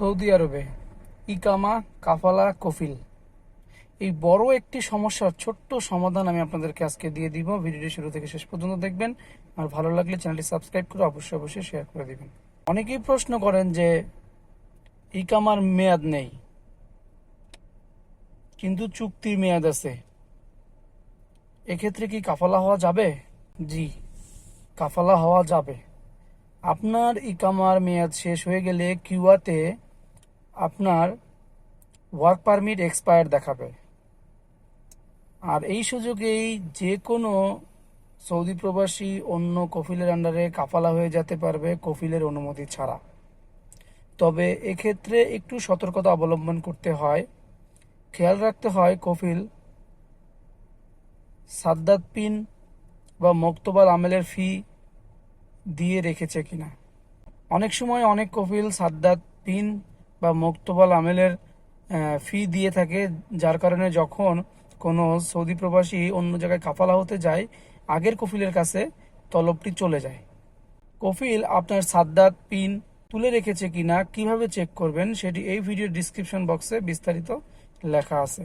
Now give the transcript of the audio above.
Saudi আরবে, ইকামা, কাফালা, কফিল। এই বড় একটি সমস্যার ছোট্ট সমাধান আমি আপনাদেরকে আজকে দিয়ে দিব। ভিডিওটি শুরু থেকে শেষ পর্যন্ত দেখবেন। আর ভালো লাগলে চ্যানেলটি সাবস্ক্রাইব করে অবশ্যই অবশ্যই শেয়ার করে দিবেন। অনেকেই প্রশ্ন করেন যে, ইকামার মেয়াদ নেই, কিন্তু চুক্তির মেয়াদ আছে। এক্ষেত্রে কি কাফালা হওয়া যাবে? জি, কাফালা হওয়া যাবে। আপনার ইকামার মেয়াদ শেষ হয়ে গেলে কিউয়াতে আপনার ওয়ার্ক পারমিট এক্সপায়ার দেখাবে। আর এই সুযোগেই যে কোনো সৌদি প্রবাসী অন্য কফিলের আন্ডারে কাফালা হয়ে যেতে পারবে কফিলের অনুমতি ছাড়া। তবে এক্ষেত্রে একটু সতর্কতা অবলম্বন করতে হয়। খেয়াল রাখতে হয় কফিল সাদ্দাত পিন বা মোক্তবাল আমেলের ফি দিয়ে রেখেছে কিনা। অনেক সময় অনেক কফিল সাদ্দাত পিন বা মোক্তবাল আমেলের ফি দিয়ে থাকে, যার কারণে যখন কোনো সৌদি প্রবাসী অন্য জায়গায় কাফালা হতে যায়, আগের কফিলের কাছে তলবটি চলে যায়। কফিল আপনার সাদ্দাত পিন তুলে রেখেছে কিনা, কীভাবে চেক করবেন, সেটি এই ভিডিও ডিসক্রিপশন বক্সে বিস্তারিত লেখা আছে।